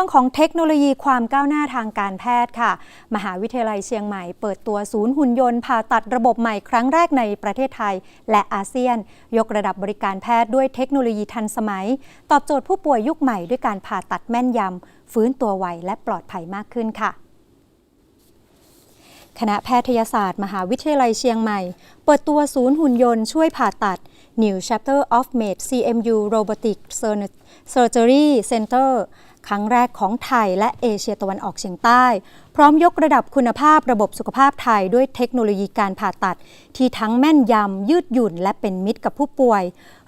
ช่วงของเทคโนโลยีความก้าวหน้าทางการแพทย์ค่ะ มหาวิทยาลัยเชียงใหม่เปิดตัวศูนย์หุ่นยนต์ผ่าตัดระบบใหม่ครั้งแรกในประเทศไทย และอาเซียน ยกระดับบริการแพทย์ด้วยเทคโนโลยีทันสมัย ตอบโจทย์ผู้ป่วยยุคใหม่ด้วยการผ่าตัดแม่นยำฟื้นตัวไวและปลอดภัยมากขึ้นค่ะคณะแพทยศาสตร์ มหาวิทยาลัยเชียงใหม่ เปิดตัวศูนย์หุ่นยนต์ช่วยผ่าตัด New Chapter of Med CMU Robotic Surgery Center ครั้งแรกของไทยและเอเชียตะวันออกเฉียงใต้ พร้อมยกระดับคุณภาพระบบสุขภาพไทยด้วยเทคโนโลยีการผ่าตัด ที่ทั้งแม่นยำยืดหยุ่น และเป็นมิตรกับผู้ป่วย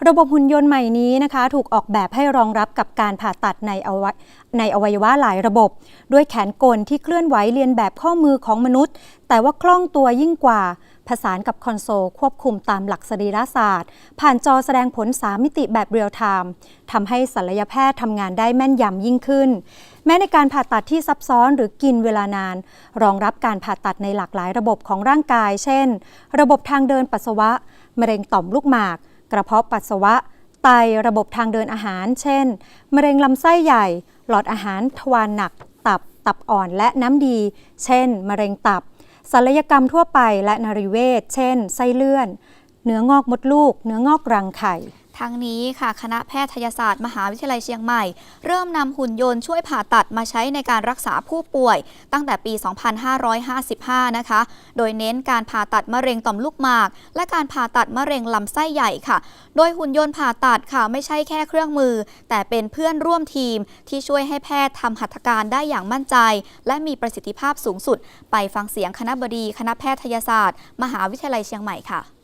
ระบบหุ่นยนต์ใหม่นี้นะคะ ถูกออกแบบให้รองรับกับการผ่าตัดในอวัยในอวัยวะหลายระบบ ด้วยแขนกลที่เคลื่อนไหวเรียนแบบข้อมือของมนุษย์ แต่ว่าคล่องตัวยิ่งกว่า ผสานกับคอนโซลควบคุมตามหลักสรีรศาสตร์ ผ่านจอแสดงผล 3 มิติแบบเรียลไทม์ทำให้ศัลยแพทย์ทำงานได้แม่นยำยิ่งขึ้น แม้ในการผ่าตัดที่ซับซ้อนหรือกินเวลานาน รองรับการผ่าตัดในหลากหลายระบบของร่างกาย เช่น ระบบทางเดินปัสสาวะ มะเร็งต่อมลูกหมาก กระเพาะปัสสาวะไตระบบทางเดินอาหาร เช่น มะเร็งลำไส้ใหญ่ หลอดอาหารทวารหนัก ตับ ตับอ่อนและน้ำดี เช่น มะเร็งตับ ศัลยกรรมทั่วไปและนริเวศเช่น ไส้เลื่อน เนื้องอกมดลูก เนื้องอกรังไข่ ทั้งนี้ค่ะคณะแพทยศาสตร์ มหาวิทยาลัยเชียงใหม่ เริ่มนำหุ่นยนต์ช่วยผ่าตัดมาใช้ในการรักษาผู้ป่วย ตั้งแต่ปี 2555 นะคะ โดยเน้นการผ่าตัดมะเร็งต่อมลูกหมาก และการผ่าตัดมะเร็งลำไส้ใหญ่ค่ะ โดยหุ่นยนต์ผ่าตัดค่ะไม่ใช่แค่เครื่องมือ แต่เป็นเพื่อนร่วมทีม ที่ช่วยให้แพทย์ทำหัตถการได้อย่างมั่นใจ และมีประสิทธิภาพสูงสุด ไปฟังเสียงคณะบดี คณะแพทยศาสตร์ มหาวิทยาลัยเชียงใหม่ค่ะ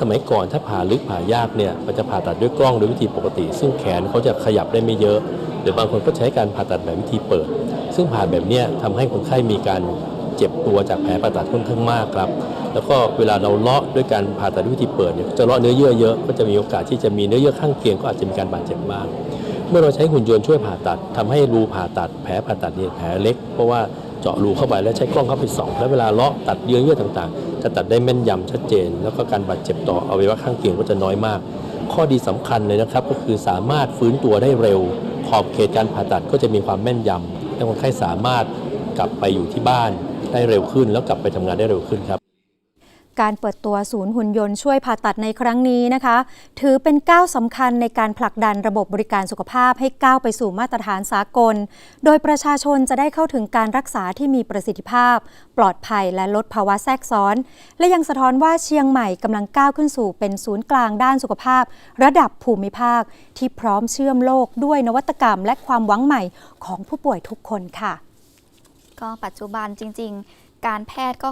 สมัยก่อนถ้าผ่าลึกผ่ายากเนี่ยมันจะผ่าตัดด้วยกล้องโดยวิธีปกติ ซึ่งแขนเขาจะขยับได้ไม่เยอะ หรือบางคนก็ใช้การผ่าตัดแบบวิธีเปิด ซึ่งผ่าแบบเนี้ยทำให้คนไข้มีการเจ็บตัวจากแผลผ่าตัดค่อนข้างมากครับ แล้วก็เวลาเราเลาะด้วยการผ่าตัดด้วยวิธีเปิดเนี่ยจะเลาะเนื้อเยื่อเยอะก็จะมีโอกาสที่จะมีเนื้อเยื่อข้างเคียงก็อาจจะมีการบาดเจ็บบ้างเมื่อเราใช้หุ่นยนต์ช่วยผ่าตัดทำให้รูผ่าตัด แผลผ่าตัดเนี่ยแผลเล็ก เพราะว่า เจาะรูเข้าไปแล้วใช้กล้องเข้าไปส่อง แล้วเวลาเลาะตัดเยื่อเยื่อต่างๆ จะตัดได้แม่นยำชัดเจน แล้วก็การบาดเจ็บต่ออวัยวะข้างเคียงก็จะน้อยมาก ข้อดีสำคัญเลยนะครับ ก็คือสามารถฟื้นตัวได้เร็ว ขอบเขตการผ่าตัดก็จะมีความแม่นยำและคนไข้สามารถกลับไปอยู่ที่บ้านได้เร็วขึ้น แล้วกลับไปทำงานได้เร็วขึ้นครับ การเปิดตัวศูนย์หุ่นยนต์ช่วยผ่าตัดในครั้งนี้นะคะ ถือเป็นก้าวสำคัญในการผลักดันระบบบริการสุขภาพให้ก้าวไปสู่มาตรฐานสากล โดยประชาชนจะได้เข้าถึงการรักษาที่มีประสิทธิภาพ ปลอดภัยและลดภาวะแทรกซ้อน และยังสะท้อนว่าเชียงใหม่กำลังก้าวขึ้นสู่เป็นศูนย์กลางด้านสุขภาพ ระดับภูมิภาค ที่พร้อมเชื่อมโลกด้วยนวัตกรรม และความหวังใหม่ของผู้ป่วยทุกคนค่ะ ก็ปัจจุบันจริง ๆ การแพทย์ก็